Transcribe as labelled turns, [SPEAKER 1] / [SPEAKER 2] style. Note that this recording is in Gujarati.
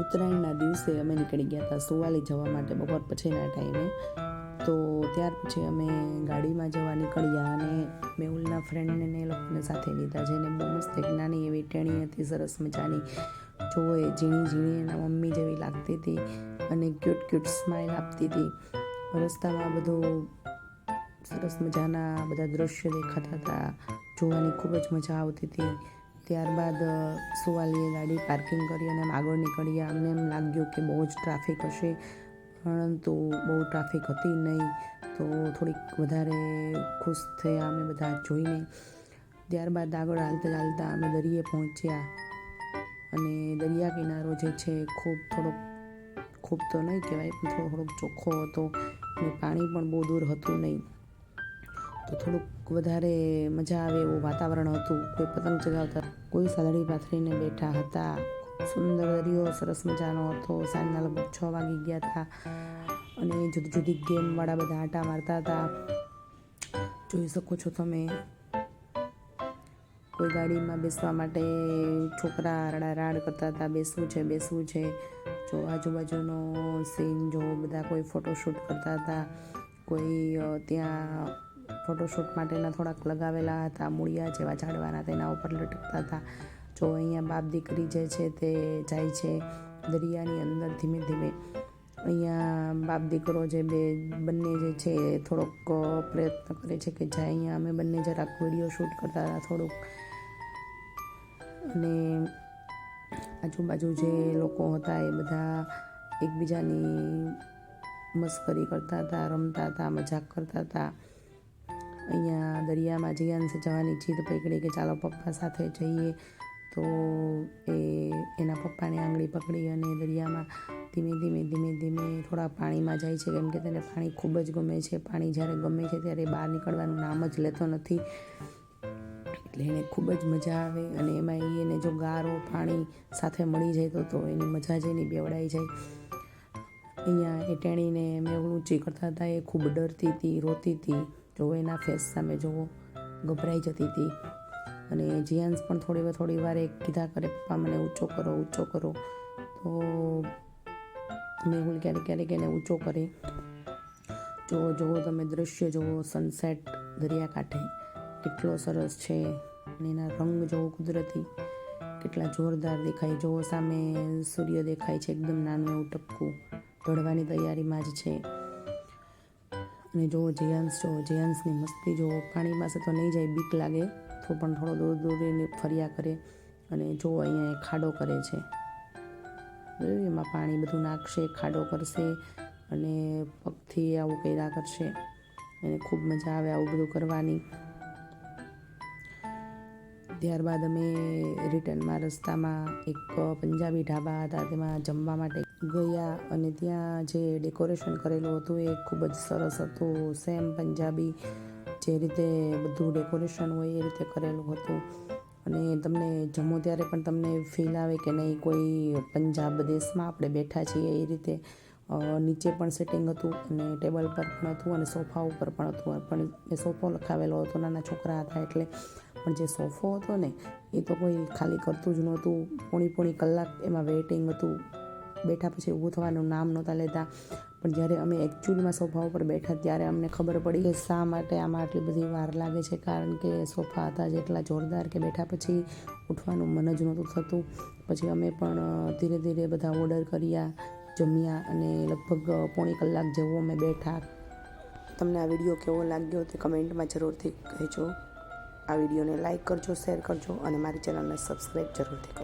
[SPEAKER 1] ઉત્તરાયણના દિવસે અમે નીકળી ગયા હતા સુવાલી જવા માટે બપોર પછીના ટાઈમે. તો ત્યાર પછી અમે ગાડીમાં જવા નીકળ્યા અને મેહુલના ફ્રેન્ડને એ લોકોને સાથે લીધા, જેને બહુ મસ્ત એક નાની એવી ટેણી હતી, સરસ મજાની. જોવે ઝીણી ઝીણી એના મમ્મી જેવી લાગતી હતી અને ક્યુટ ક્યુટ સ્માઇલ આપતી હતી. રસ્તામાં બધું સરસ મજાના બધા દ્રશ્યો દેખાતા હતા, જોવાની ખૂબ જ મજા આવતી હતી. ત્યારબાદ સુવાલીએ ગાડી પાર્કિંગ કરી અને આગળ નીકળ્યા અમને એમ લાગ્યું કે બહુ જ ટ્રાફિક હશે, પરંતુ બહુ ટ્રાફિક હતી નહીં. તો થોડીક વધારે ખુશ થયા અમે બધા જોઈને. ત્યારબાદ આગળ હાલતા ચાલતા અમે દરિયે પહોંચ્યા. અને દરિયા કિનારો જે છે, ખૂબ થોડોક, ખૂબ તો નહીં કહેવાય, પણ થોડો થોડોક ચોખ્ખો હતો. અને પાણી પણ બહુ દૂર હતું નહીં. તો થોડુંક વધારે મજા આવે એવું વાતાવરણ હતું. કોઈ પતંગ ચગાવતા, કોઈ સાદડી પાથરીને બેઠા હતા. સુંદર દરિયો, સરસ મજાનો હતો. સાંજના લગભગ છ વાગી ગયા હતા. અને જુદી જુદી ગેમવાળા બધા આટા મારતા હતા. જોઈ શકો છો તમે, કોઈ ગાડીમાં બેસવા માટે છોકરા રડારાડ કરતા હતા. બેસવું છે બેસવું છે. જો આજુબાજુનો સીન જો બધા કોઈ ફોટોશૂટ કરતા હતા. કોઈ ત્યાં ફોટોશૂટ માટેના થોડાક લગાવેલા હતા, મૂળિયા જેવા ઝાડવાના તેના ઉપર લટકતા હતા. જો અહીંયા બાપ દીકરી જે છે તે જાય છે દરિયાની અંદર ધીમે ધીમે. અહીંયા બાપ દીકરો જે બે, બંને જે છે થોડોક પ્રયત્ન કરે છે કે જાય. અહીંયા અમે બંને જરાક વીડિયો શૂટ કરતા હતા થોડુંક. અને આજુબાજુ જે લોકો હતા એ બધા એકબીજાની મસ્કરી કરતા હતા, રમતા હતા, મજાક કરતા હતા. અહીંયા દરિયામાં જીયાંશ જવાની જીદ પકડી કે ચાલો પપ્પા સાથે જઈએ. તો એ એના પપ્પાની આંગળી પકડી અને દરિયામાં ધીમે ધીમે ધીમે ધીમે થોડા પાણીમાં જાય છે. કેમ કે તેને પાણી ખૂબ જ ગમે છે. પાણી જ્યારે ગમે છે ત્યારે બહાર નીકળવાનું નામ જ લેતો નથી. એટલે એને ખૂબ જ મજા આવે અને એમાં એને જો ગારો પાણી સાથે મળી જાય તો તો એની મજા જ એની બેવડાઈ જાય. અહીંયા એ ટેણીને મેં ઊંચી કરતા હતા. એ ખૂબ ડરતી હતી, રોતી હતી. જો એના ફેસ સામે જોવો. ગભરાઈ જતી હતી. અને જીયાન્સ પણ થોડી વાર થોડી વાર એક કીધા કરે, પપ્પા, મને ઊંચો કરો ઊંચો કરો. તો મેહુલ ક્યારેક ક્યારેક એને ઊંચો કરે. જો જુઓ તમે દૃશ્ય જુઓ સનસેટ દરિયાકાંઠે. કેટલો સરસ છે. અને એના રંગ જુઓ કુદરતી. કેટલા જોરદાર દેખાય. જુઓ સામે સૂર્ય દેખાય છે, એકદમ નાનું એવું ટપકું. ઢળવાની તૈયારીમાં જ છે. અને જુઓ જયાંશ જુઓ જયાંશની મસ્તી જુઓ પાણી પાસે તો નહીં જાય, બીક લાગે, તો પણ થોડો દૂર દૂર એને ફર્યા કરે અને જુઓ અહીંયા ખાડો કરે છે. એમાં પાણી બધું નાખશે, ખાડો કરશે અને પગથી આવું કર્યા કરશે. એને ખૂબ મજા આવે આવું બધું કરવાની. ત્યારબાદ અમે રિટર્નમાં રસ્તામાં એક પંજાબી ઢાબા હતા, તેમાં જમવા માટે ગયા અને ત્યાં જે ડેકોરેશન કરેલું હતું એ ખૂબ જ સરસ હતું. સેમ પંજાબી જે રીતે બધું ડેકોરેશન હોય એ રીતે કરેલું હતું. અને તમને જમો ત્યારે પણ તમને ફીલ આવે કે નહીં, કોઈ પંજાબ દેશમાં આપણે બેઠા છીએ એ રીતે નીચે પણ સેટિંગ હતું અને ટેબલ પર પણ હતું અને સોફા ઉપર પણ હતું. પણ એ સોફો લખાવેલો હતો, નાના છોકરા હતા એટલે. પણ જે સોફો હતો ને, એ તો કોઈ ખાલી કરતું જ નહોતું. પોણી પોણી કલાક એમાં વેઇટિંગ હતું. બેઠા પછી ઊભું થવાનું નામ નહોતા લેતા. પણ જ્યારે અમે એકચ્યુઅલીમાં સોફા ઉપર બેઠા ત્યારે અમને ખબર પડી કે શા માટે આમાં આટલી બધી વાર લાગે છે. કારણ કે સોફા હતા જેટલા જોરદાર કે બેઠા પછી ઉઠવાનું મન જ નહોતું થતું. પછી અમે પણ ધીરે ધીરે બધા ઓર્ડર કર્યા, જમ્યા અને લગભગ પોણી કલાક જેવો અમે બેઠા. તમને આ વીડિયો કેવો લાગ્યો તે કમેન્ટમાં જરૂરથી કહેજો. આ વિડીયોને લાઇક કરજો શેર કરજો અને મારી ચેનલને સબસ્ક્રાઈબ જરૂરથી કરજો.